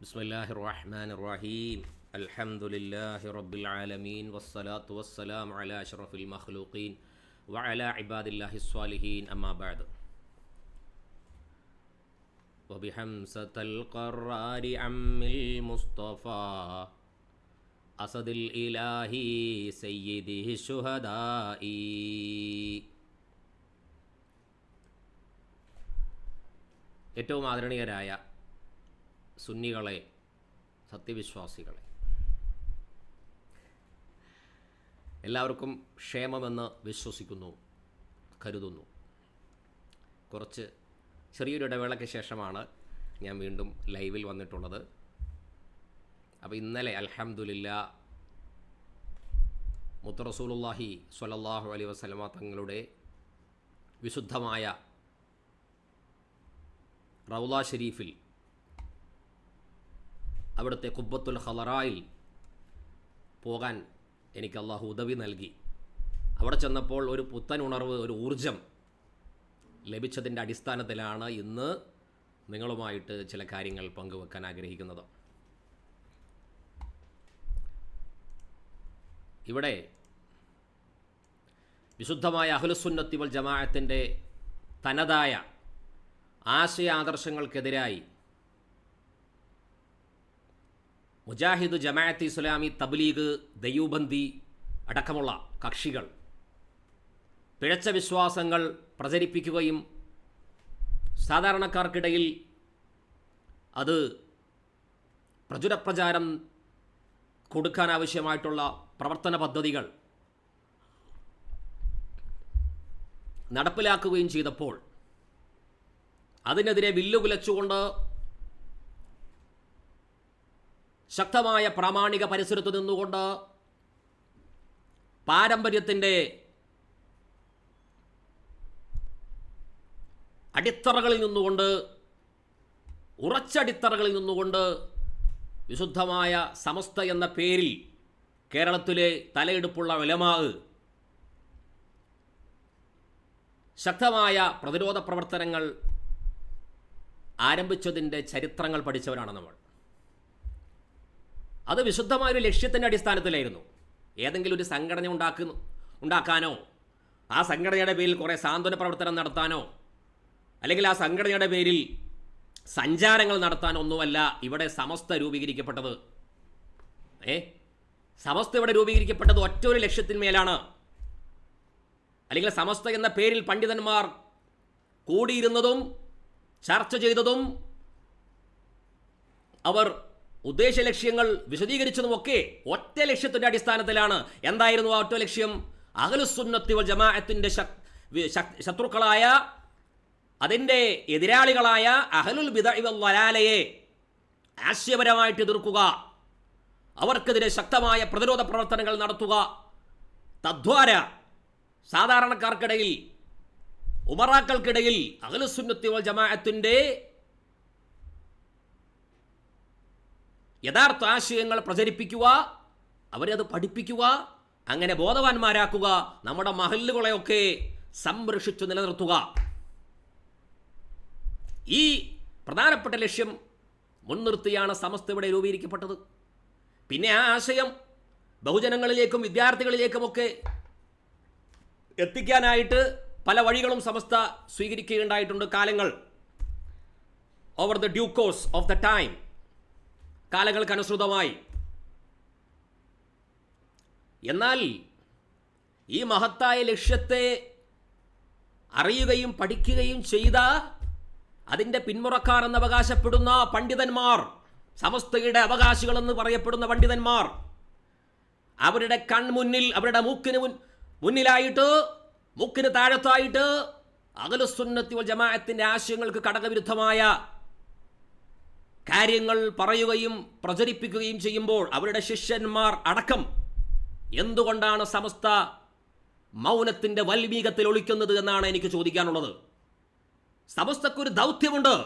بسم الله الرحمن الرحيم الحمد لله رب العالمين والصلاة والسلام على أشرف المخلوقين وعلى عباد الله الصالحين أما بعد وبحمزة القرار عم المصطفى أسد الإله سيده الشهداء ഏറ്റവും ആദരണീയരായ സുന്നികളെ സത്യവിശ്വാസികളെ. എല്ലാവർക്കും ക്ഷേമമെന്ന് വിശ്വസിക്കുന്നു കരുതുന്നു. കുറച്ച് ചെറിയൊരു ഇടവേളയ്ക്ക് ശേഷമാണ് ഞാൻ വീണ്ടും ലൈവിൽ വന്നിട്ടുള്ളത്. അപ്പോൾ ഇന്നലെ അലഹമുല്ല മുത്തറസൂലുല്ലാഹി സ്വലല്ലാഹു അലൈ വസലമ തങ്ങളുടെ വിശുദ്ധമായ റൗല ഷരീഫിൽ അവിടുത്തെ കുബ്ബത്തുൽ ഹലറായിൽ പോകാൻ എനിക്ക് അള്ളാഹു ഉദവി നൽകി. അവിടെ ചെന്നപ്പോൾ ഒരു പുത്തൻ ഉണർവ് ഒരു ഊർജം ലഭിച്ചതിന്റെ അടിസ്ഥാനത്തിലാണ് ഇന്ന് നിങ്ങളുമായിട്ട് ചില കാര്യങ്ങൾ പങ്കുവെക്കാൻ ആഗ്രഹിക്കുന്നത്. ഇവിടെ വിശുദ്ധമായ അഹുലസുന്നത്തിവൽ ജമാഅത്തിന്റെ തനതായ ആശയാദർശങ്ങൾക്കെതിരായി മുജാഹിദ് ജമാഅത്ത് ഇസ്ലാമി തബ്ലീഗ് ദയൂബന്ദി അടക്കമുള്ള കക്ഷികൾ. പിഴച്ച വിശ്വാസങ്ങൾ പ്രചരിപ്പിക്കുകയും സാധാരണക്കാർക്കിടയിൽ അത് പ്രചുരപ്രചാരം കൊടുക്കാൻ ആവശ്യമായിട്ടുള്ള പ്രവർത്തന പദ്ധതികൾ നടപ്പിലാക്കുകയും ചെയ്തപ്പോൾ അതിനെതിരെ വില്ലുകുലച്ചുകൊണ്ട് ശക്തമായ പ്രാമാണിക പരിസരത്ത് നിന്നുകൊണ്ട് പാരമ്പര്യത്തിന്റെ അടിത്തറകളിൽ നിന്നുകൊണ്ട് ഉറച്ചടിത്തറകളിൽ നിന്നുകൊണ്ട് വിശുദ്ധമായ സമസ്ത എന്ന പേരിൽ കേരളത്തിലെ തലയെടുപ്പുള്ള വിലമാവ് ശക്തമായ പ്രതിരോധ പ്രവർത്തനങ്ങൾ ആരംഭിച്ചതിന്റെ ചരിത്രങ്ങൾ പഠിച്ചവരാണ് നമ്മൾ. അത് വിശുദ്ധമായ ഒരു ലക്ഷ്യത്തിന്റെ അടിസ്ഥാനത്തിലായിരുന്നു. ഏതെങ്കിലും ഒരു സംഘടന ഉണ്ടാക്കുന്നു ഉണ്ടാക്കാനോ ആ സംഘടനയുടെ പേരിൽ കുറേ സാന്ത്വന പ്രവർത്തനം നടത്താനോ അല്ലെങ്കിൽ ആ സംഘടനയുടെ പേരിൽ സഞ്ചാരങ്ങൾ നടത്താനോ ഒന്നുമല്ല ഇവിടെ സമസ്ത രൂപീകരിക്കപ്പെട്ടത്. ഏ? സമസ്ത ഇവിടെ രൂപീകരിക്കപ്പെട്ടത് ഒറ്റ ഒരു ലക്ഷ്യത്തിന്മേലാണ്. അല്ലെങ്കിൽ സമസ്ത എന്ന പേരിൽ പണ്ഡിതന്മാർ കൂടിയിരുന്നതും ചർച്ച ചെയ്തതും അവർ ഉദ്ദേശ ലക്ഷ്യങ്ങൾ വിശദീകരിച്ചതുമൊക്കെ ഒറ്റ ലക്ഷ്യത്തിന്റെ അടിസ്ഥാനത്തിലാണ്. എന്തായിരുന്നു ആ ഒറ്റ ലക്ഷ്യം? അഹലുസുന്നത്തി വൽ ജമാഅത്തിന്റെ ശത്രുക്കളായ അതിന്റെ എതിരാളികളായ അഹലുൽ ബിദലയെ ആശയപരമായിട്ട് എതിർക്കുക. അവർക്കെതിരെ ശക്തമായ പ്രതിരോധ പ്രവർത്തനങ്ങൾ നടത്തുക. തദ്വാര സാധാരണക്കാർക്കിടയിൽ ഉമറാക്കൾക്കിടയിൽ അഖിലുസുന്നത്തി വൽ ജമാഅത്തിന്റെ യഥാർത്ഥ ആശയങ്ങൾ പ്രചരിപ്പിക്കുക അവരെ അത് പഠിപ്പിക്കുക അങ്ങനെ ബോധവാന്മാരാക്കുക നമ്മുടെ മഹല്ലുകളെയൊക്കെ സംരക്ഷിച്ചു നിലനിർത്തുക. ഈ പ്രധാനപ്പെട്ട ലക്ഷ്യം മുൻനിർത്തിയാണ് സമസ്ത ഇവിടെ രൂപീകരിക്കപ്പെട്ടത്. പിന്നെ ആ ആശയം ബഹുജനങ്ങളിലേക്കും വിദ്യാർത്ഥികളിലേക്കുമൊക്കെ എത്തിക്കാനായിട്ട് പല വഴികളും സമസ്ത സ്വീകരിക്കുകയുണ്ടായിട്ടുണ്ട് കാലങ്ങൾ. Over the due course of the time കാലങ്ങൾക്കനുസൃതമായി. എന്നാൽ ഈ മഹത്തായ ലക്ഷ്യത്തെ അറിയുകയും പഠിക്കുകയും ചെയ്ത അതിന്റെ പിന്മുറക്കാർ എന്ന് അവകാശപ്പെടുന്ന പണ്ഡിതന്മാർ സമസ്തയുടെ അവകാശികളെന്ന് പറയപ്പെടുന്ന പണ്ഡിതന്മാർ അവരുടെ കൺമുന്നിൽ അവരുടെ മൂക്കിന് മുൻ മുന്നിലായിട്ട് മൂക്കിന് താഴത്തായിട്ട് അകലുസുന്നത്തി ജമാഅത്തിന്റെ ആശയങ്ങൾക്ക് ഘടകവിരുദ്ധമായ കാര്യങ്ങൾ പറയുകയും പ്രചരിപ്പിക്കുകയും ചെയ്യുമ്പോൾ അവരുടെ ശിഷ്യന്മാർ അടക്കം എന്തുകൊണ്ടാണ് സമസ്ത മൗനത്തിന്റെ വൽമീകത്തിൽ ഒളിക്കുന്നത് എന്നാണ് എനിക്ക് ചോദിക്കാനുള്ളത്. സമസ്തക്കൊരു ദൗത്യമുണ്ട്.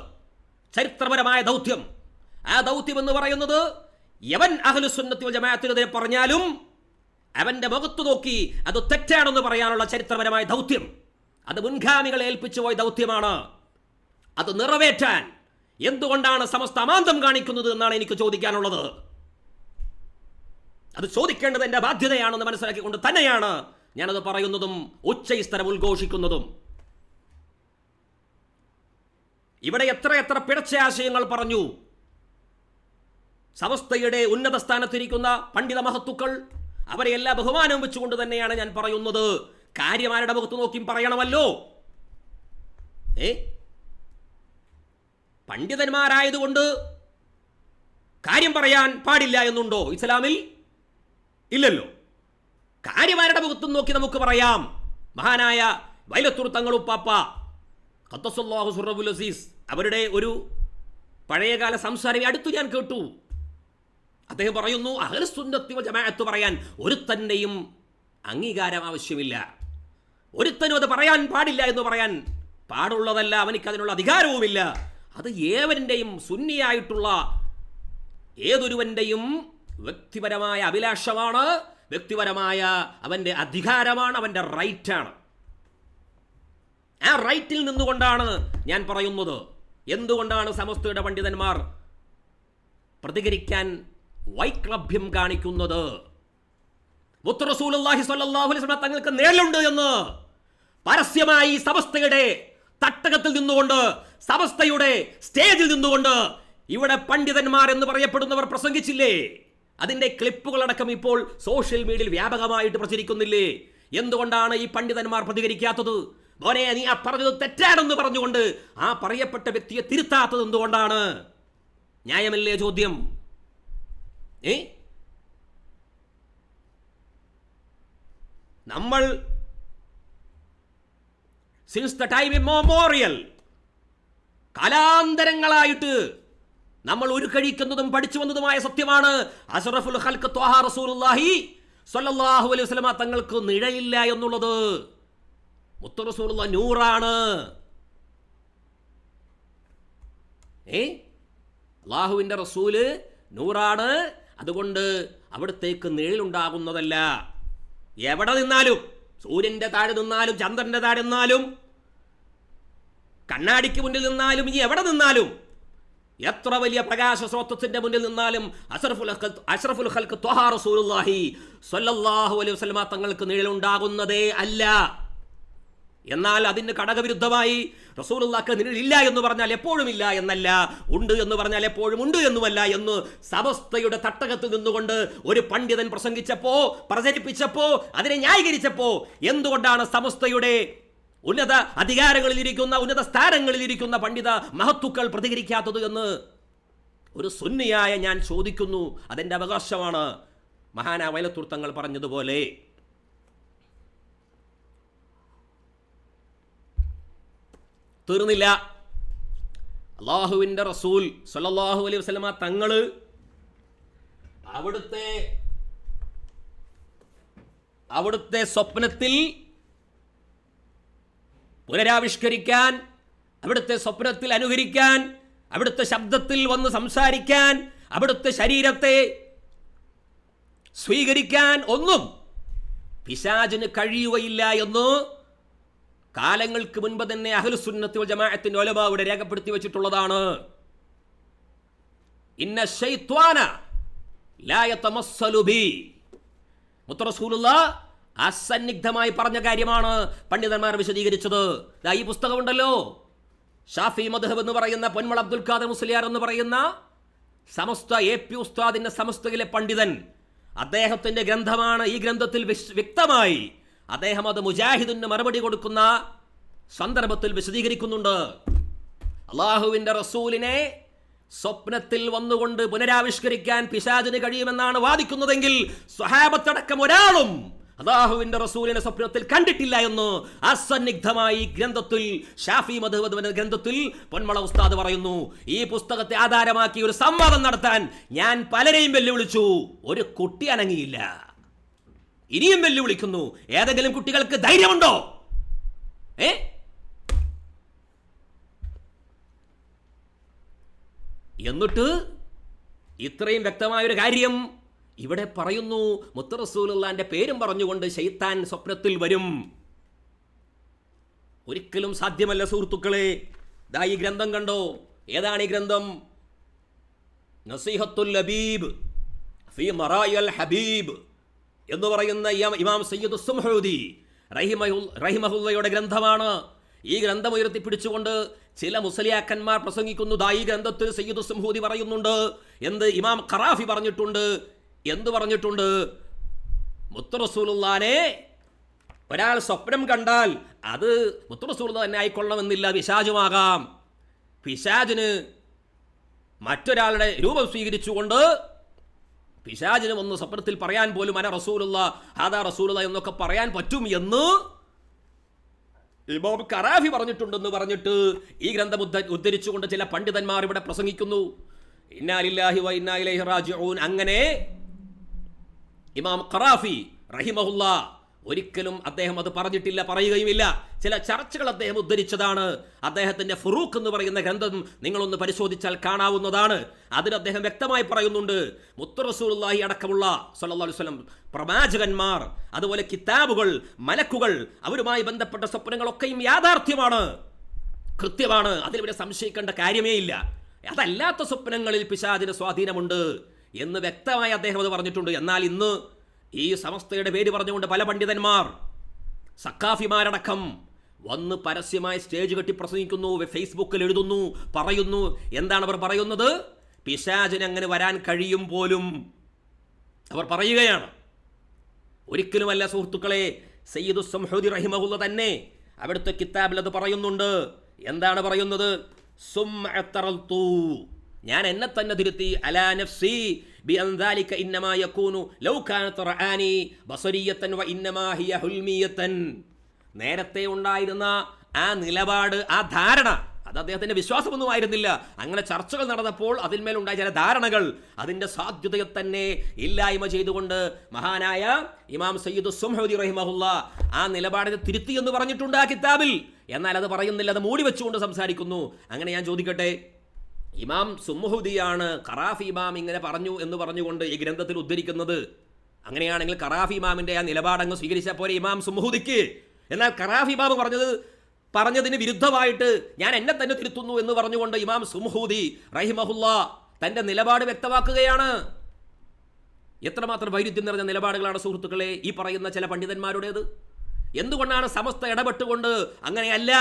ചരിത്രപരമായ ദൗത്യം. ആ ദൗത്യം എന്ന് പറയുന്നത് യവൻ അഹലുസുന്നത്തി ജമാഅത്തിനെതിരെ പറഞ്ഞാലും അവന്റെ മുഖത്ത് നോക്കി അത് തെറ്റാണെന്ന് പറയാനുള്ള ചരിത്രപരമായ ദൗത്യം. അത് മുൻഗാമികളെ ഏൽപ്പിച്ചു പോയ ദൗത്യമാണ്. അത് നിറവേറ്റാൻ എന്തുകൊണ്ടാണ് സമസ്ത അമാന്തം കാണിക്കുന്നത് എന്നാണ് എനിക്ക് ചോദിക്കാനുള്ളത്? അത് ചോദിക്കേണ്ടത് എന്റെ ബാധ്യതയാണെന്ന് മനസ്സിലാക്കിക്കൊണ്ട് തന്നെയാണ് ഞാനത് പറയുന്നതും ഉച്ചൈസ്തരം ഉദ്ഘോഷിക്കുന്നതും. ഇവിടെ എത്ര എത്ര പിടച്ച ആശയങ്ങൾ പറഞ്ഞു. സമസ്തയുടെ ഉന്നത സ്ഥാനത്തിരിക്കുന്ന പണ്ഡിത മഹത്തുക്കൾ അവരെ എല്ലാ ബഹുമാനവും വെച്ചുകൊണ്ട് തന്നെയാണ് ഞാൻ പറയുന്നത്. കാര്യമാരുടെ മുഖത്ത് നോക്കിയും പറയണമല്ലോ? ഏ? പണ്ഡിതന്മാരായതുകൊണ്ട് കാര്യം പറയാൻ പാടില്ല എന്നുണ്ടോ ഇസ്ലാമിൽ? ഇല്ലല്ലോ. കാര്യമാരുടെ മുഖത്തും നോക്കി നമുക്ക് പറയാം. മഹാനായ വൈലത്തൂർ തങ്ങളുപ്പാപ്പ സുറബുൽ അസീസ് അവരുടെ ഒരു പഴയകാല സംസാരം അടുത്തു ഞാൻ കേട്ടു. അദ്ദേഹം പറയുന്നു അഹ്ലസുന്നത്തി വൽ ജമാഅത്ത് പറയാൻ ഒരുത്തന്റെയും അംഗീകാരം ആവശ്യമില്ല. ഒരുത്തനും അത് പറയാൻ പാടില്ല എന്ന് പറയാൻ പാടുള്ളതല്ല അവനിക്ക് അതിനുള്ള അധികാരവുമില്ല. അത് ഏവരിന്റെയും സുന്നിയായിട്ടുള്ള ഏതൊരുവന്റെയും വ്യക്തിപരമായ അഭിലാഷമാണ് വ്യക്തിപരമായ അവന്റെ അധികാരമാണ് അവന്റെ റൈറ്റാണ്. ആ റൈറ്റിൽ നിന്നുകൊണ്ടാണ് ഞാൻ പറയുന്നത്. എന്തുകൊണ്ടാണ് സമസ്തയുടെ പണ്ഡിതന്മാർ പ്രതികരിക്കാൻ വൈക്ലഭ്യം കാണിക്കുന്നത്? മുത്തറസൂലി വസല്ലം തങ്ങൾക്ക് നേരിലുണ്ട് എന്ന് പരസ്യമായി സമസ്തയുടെ തട്ടകത്തിൽ നിന്നുകൊണ്ട് സമസ്തയുടെ സ്റ്റേജിൽ നിന്നുകൊണ്ട് ഇവിടെ പണ്ഡിതന്മാർ എന്ന് പറയപ്പെടുന്നവർ പ്രസംഗിച്ചില്ലേ? അതിന്റെ ക്ലിപ്പുകളടക്കം ഇപ്പോൾ സോഷ്യൽ മീഡിയയിൽ വ്യാപകമായിട്ട് പ്രചരിക്കുന്നില്ലേ? എന്തുകൊണ്ടാണ് ഈ പണ്ഡിതന്മാർ പ്രതികരിക്കാത്തത്? മോനെ നീ ആ പറഞ്ഞത് തെറ്റാണെന്ന് പറഞ്ഞുകൊണ്ട് ആ പറയപ്പെട്ട വ്യക്തിയെ തിരുത്താത്തത് എന്തുകൊണ്ടാണ്? ന്യായമല്ലേ ചോദ്യം? ഏ? നമ്മൾ സിൻസ് ദ ടൈം മെമ്മോറിയൽ കാലാന്തരങ്ങളായിട്ട് നമ്മൾ ഉരുക്കഴിക്കുന്നതും പഠിച്ചു വന്നതുമായ സത്യമാണ്. അഷറഫുൽ ഹൽക്ക് ത്വാഹ റസൂലുള്ളാഹി സ്വല്ലല്ലാഹു അലൈഹി വസല്ലമ തങ്ങൾക്ക് നിഴയില്ല എന്നുള്ളത് മുത്ത റസൂലുള്ള നൂറാണ്. ഏ? അള്ളാഹുവിന്റെ റസൂൽ നൂറാണ്. അതുകൊണ്ട് അവിടത്തേക്ക് നിഴലുണ്ടാകുന്നതല്ല. എവിടെ നിന്നാലും സൂര്യന്റെ താഴെ നിന്നാലും ചന്ദ്രന്റെ താഴെ നിന്നാലും കണ്ണാടിക്ക് മുന്നിൽ നിന്നാലും ഇനി എവിടെ നിന്നാലും? എത്ര വലിയ പ്രകാശ സ്രോതസ്സിന്റെ മുന്നിൽ നിന്നാലും അഷറഫുൽ അഷറഫുൽ ഹൽക്ക് ത്വഹാ റസൂലുള്ളാഹി സ്വല്ലല്ലാഹു അലൈഹി വസല്ലമ തങ്ങൾക്ക് നിഴലുണ്ടാകുന്നതേ അല്ല. എന്നാൽ അതിന് ഘടകവിരുദ്ധമായി റസൂലുള്ളാക്ക് നിഴലില്ല എന്ന് പറഞ്ഞാൽ എപ്പോഴും ഇല്ല എന്നല്ല. ഉണ്ട് എന്ന് പറഞ്ഞാൽ എപ്പോഴും ഉണ്ട് എന്നുമല്ല എന്ന് സമസ്തയുടെ തട്ടകത്ത് നിന്നുകൊണ്ട് ഒരു പണ്ഡിതൻ പ്രസംഗിച്ചപ്പോ പ്രചരിപ്പിച്ചപ്പോ അതിനെ ന്യായീകരിച്ചപ്പോ എന്തുകൊണ്ടാണ് സമസ്തയുടെ ഉന്നത അധികാരങ്ങളിലിരിക്കുന്ന ഉന്നത സ്ഥാനങ്ങളിലിരിക്കുന്ന പണ്ഡിത മഹത്തുക്കൾ പ്രതികരിക്കാത്തത് എന്ന് ഒരു സുന്നിയായ ഞാൻ ചോദിക്കുന്നു. അതെന്റെ അവകാശമാണ്. മഹാന വയലത്തൂർത്തങ്ങൾ പറഞ്ഞതുപോലെ. തീർന്നില്ല. അള്ളാഹുവിന്റെ റസൂൽ സല്ലല്ലാഹു അലൈഹി വസ്ലമ തങ്ങൾ അവിടുത്തെ അവിടുത്തെ സ്വപ്നത്തിൽ പുനരാവിഷ്കരിക്കാൻ അവിടുത്തെ സ്വപ്നത്തിൽ അനുകരിക്കാൻ അവിടുത്തെ ശബ്ദത്തിൽ വന്ന് സംസാരിക്കാൻ അവിടുത്തെ ശരീരത്തെ സ്വീകരിക്കാൻ ഒന്നും പിശാചിന് കഴിയുകയില്ല എന്ന് കാലങ്ങൾക്ക് മുൻപ് തന്നെ അഹ്ലുസുന്നത്തി വൽ ജമാഅത്തിന്റെ ഒലമ ഇവിടെ രേഖപ്പെടുത്തി വെച്ചിട്ടുള്ളതാണ്. ഇന്ന ശൈത്വാന ലാ യതമസ്സലു ബി. മുത്തറസൂലുള്ള അസന്നിഗ്ധമായി പറഞ്ഞ കാര്യമാണ് പണ്ഡിതന്മാർ വിശദീകരിച്ചത്. ഈ പുസ്തകമുണ്ടല്ലോ. ഷാഫി മധുഹബ് എന്ന് പറയുന്ന പൊന്മൾ അബ്ദുൽ ഖാദർ മുസ്ലിയാർ എന്ന് പറയുന്ന സമസ്ത എ പി ഉസ്താദിന്റെ സമസ്തയിലെ പണ്ഡിതൻ. അദ്ദേഹത്തിന്റെ ഗ്രന്ഥമാണ് ഈ ഗ്രന്ഥത്തിൽ വ്യക്തമായി അദ്ദേഹം അത് മുജാഹിദിന് മറുപടി കൊടുക്കുന്ന സന്ദർഭത്തിൽ വിശദീകരിക്കുന്നുണ്ട്. അള്ളാഹുവിന്റെ റസൂലിനെ സ്വപ്നത്തിൽ വന്നുകൊണ്ട് പുനരാവിഷ്കരിക്കാൻ പിശാചിന് കഴിയുമെന്നാണ് വാദിക്കുന്നതെങ്കിൽ സ്വഹാബത്തടക്കം ഒരാളും അള്ളാഹുവിന്റെ റസൂലിനെ സ്വപ്നത്തിൽ കണ്ടിട്ടില്ല എന്ന് അസന്നിഗ്ധമായി ഗ്രന്ഥത്തിൽ ഷാഫി മധുവധ് ഗ്രന്ഥത്തിൽ പൊന്മള ഉസ്താദ് പറയുന്നു ഈ പുസ്തകത്തെ ആധാരമാക്കി ഒരു സംവാദം നടത്താൻ ഞാൻ പലരെയും വെല്ലുവിളിച്ചു. ഒരു കുട്ടി അനങ്ങിയില്ല. ഇനിയും വെല്ലുവിളിക്കുന്നു. ഏതെങ്കിലും കുട്ടികൾക്ക് ധൈര്യമുണ്ടോ? ഏ? എന്നിട്ട് ഇത്രയും വ്യക്തമായൊരു കാര്യം ഇവിടെ പറയുന്നു മുത്തറസൂലുള്ളാന്റെ പേരും പറഞ്ഞുകൊണ്ട് ശൈത്താൻ സ്വപ്നത്തിൽ വരും. ഒരിക്കലും സാധ്യമല്ല സുഹൃത്തുക്കളെ. ദാ ഈ ഗ്രന്ഥം കണ്ടോ? ഏതാണ് ഈ ഗ്രന്ഥം? നസീഹത്തുൽ ലബീബ് ഫി മറായൽ ഹബീബ് എന്ന് പറയുന്ന ഇമാം സയ്യിദ് സുംഹൂദി റഹിമഹുല്ലയുടെ ഗ്രന്ഥമാണ്. ഈ ഗ്രന്ഥം ഉയർത്തി പിടിച്ചുകൊണ്ട് ചില മുസ്ലിയാക്കന്മാർ പ്രസംഗിക്കുന്നു. ദാ ഈ ഗ്രന്ഥത്തിൽ സയ്യിദ് സുംഹൂദി പറയുന്നുണ്ട് എന്ത് ഇമാം ഖറാഫി പറഞ്ഞിട്ടുണ്ട് എന്ത് പറഞ്ഞിട്ടുണ്ട്? മുത്തുറസൂലുള്ളാനെ ഒരാൾ സ്വപ്നം കണ്ടാൽ അത് മുത്തുറസൂലുള്ള തന്നെ ആയിക്കൊള്ളണമെന്നില്ല പിശാചുമാകാം. പിശാചിന് മറ്റൊരാളുടെ രൂപം സ്വീകരിച്ചുകൊണ്ട് പിശാജിന് ഒന്ന് സ്വപ്നത്തിൽ പറയാൻ പോലും അന റസൂലുള്ള ഹാദാ റസൂലുള്ള എന്നൊക്കെ പറയാൻ പറ്റും എന്ന് ഇമാം കറാഫി പറഞ്ഞിട്ടുണ്ടെന്ന് പറഞ്ഞിട്ട് ഈ ഗ്രന്ഥം ഉദ്ധ- ഉദ്ധരിച്ചുകൊണ്ട് ചില പണ്ഡിതന്മാർ ഇവിടെ പ്രസംഗിക്കുന്നു. ഇന്നാലില്ലാഹി വ ഇന്നാ ഇലൈഹി റാജിഊൻ. അങ്ങനെ ഇമാം ഖറാഫി റഹിമഹുല്ല ഒരിക്കലും അദ്ദേഹം അത് പറഞ്ഞിട്ടില്ല പറയുകയുമില്ല. ചില ചർച്ചകൾ അദ്ദേഹം ഉദ്ധരിച്ചതാണ്. അദ്ദേഹത്തിന്റെ ഫുറൂഖ് എന്ന് പറയുന്ന ഗ്രന്ഥം നിങ്ങളൊന്ന് പരിശോധിച്ചാൽ കാണാവുന്നതാണ്. അതിൽ അദ്ദേഹം വ്യക്തമായി പറയുന്നുണ്ട് മുത്തുറസൂലുള്ളാഹി അടക്കമുള്ള അലൈഹി വസല്ലം പ്രവാചകന്മാർ അതുപോലെ കിതാബുകൾ മലക്കുകൾ അവരുമായി ബന്ധപ്പെട്ട സ്വപ്നങ്ങളൊക്കെയും യാഥാർത്ഥ്യമാണ്. കൃത്യമാണ് അതിലിവിടെ സംശയിക്കേണ്ട കാര്യമേ ഇല്ല അതല്ലാത്ത സ്വപ്നങ്ങളിൽ പിശാചിന് സ്വാധീനമുണ്ട്. എന്ന് വ്യക്തമായി അദ്ദേഹം അത് പറഞ്ഞിട്ടുണ്ട്. എന്നാൽ ഇന്ന് ഈ സമസ്തയുടെ പേര് പറഞ്ഞുകൊണ്ട് പല പണ്ഡിതന്മാർ സക്കാഫിമാരടക്കം വന്ന് പരസ്യമായി സ്റ്റേജ് കെട്ടി പ്രസംഗിക്കുന്നു ഫേസ്ബുക്കിൽ എഴുതുന്നു പറയുന്നു. എന്താണ് അവർ പറയുന്നത്? പിശാചിന് അങ്ങനെ വരാൻ കഴിയും പോലും അവർ പറയുകയാണ്. ഒരിക്കലുമല്ല സുഹൃത്തുക്കളെ സയ്യിദ് സംഹൂദി റഹിമഹുല്ല തന്നെ അവിടുത്തെ കിതാബിൽ അത് പറയുന്നുണ്ട്. എന്താണ് പറയുന്നത്? സുമ്മഅത്തറൽതു. ഞാൻ എന്നെ തന്നെ തിരുത്തി. അലാ നഫ്സി നേരത്തെ ഉണ്ടായിരുന്ന ആ നിലപാട് ആ ധാരണ അത് അദ്ദേഹത്തിന്റെ വിശ്വാസമൊന്നും ആയിരുന്നില്ല. അങ്ങനെ ചർച്ചകൾ നടന്നപ്പോൾ അതിന്മേലുണ്ടായ ചില ധാരണകൾ അതിന്റെ സാധ്യതയെ തന്നെ ഇല്ലായ്മ ചെയ്തുകൊണ്ട് മഹാനായ ഇമാം സയ്യിദ് സുംഹുദി റഹിമഹുല്ല ആ നിലപാടിനെ തിരുത്തി എന്ന് പറഞ്ഞിട്ടുണ്ട് ആ കിതാബിൽ. എന്നാൽ അത് പറയുന്നില്ല അത് മൂടി വെച്ചുകൊണ്ട് സംസാരിക്കുന്നു. അങ്ങനെ ഞാൻ ചോദിക്കട്ടെ ഇമാം സുമുഹുദിയാണ് ഖറാഫ് ഇമാം ഇങ്ങനെ പറഞ്ഞു എന്ന് പറഞ്ഞുകൊണ്ട് ഈ ഗ്രന്ഥത്തിൽ ഉദ്ധരിക്കുന്നത്. അങ്ങനെയാണെങ്കിൽ ഖറാഫ് ഇമാമിന്റെ ആ നിലപാടങ്ങ് സ്വീകരിച്ചാൽ പോലെ ഇമാം സുമുഹുദിക്ക്. എന്നാൽ ഖറാഫ് ഇമാം പറഞ്ഞത് പറഞ്ഞതിന് വിരുദ്ധമായിട്ട് ഞാൻ എന്നെ തന്നെ തിരുത്തുന്നു എന്ന് പറഞ്ഞുകൊണ്ട് ഇമാം സുംഹൂദി റഹിമഹുല്ല തന്റെ നിലപാട് വ്യക്തമാക്കുകയാണ്. എത്രമാത്രം വൈരുദ്ധ്യം നിറഞ്ഞ നിലപാടുകളാണ് സുഹൃത്തുക്കളെ ഈ പറയുന്ന ചില പണ്ഡിതന്മാരുടേത്? എന്തുകൊണ്ടാണ് സമസ്ത ഇടപെട്ടുകൊണ്ട് അങ്ങനെയല്ല?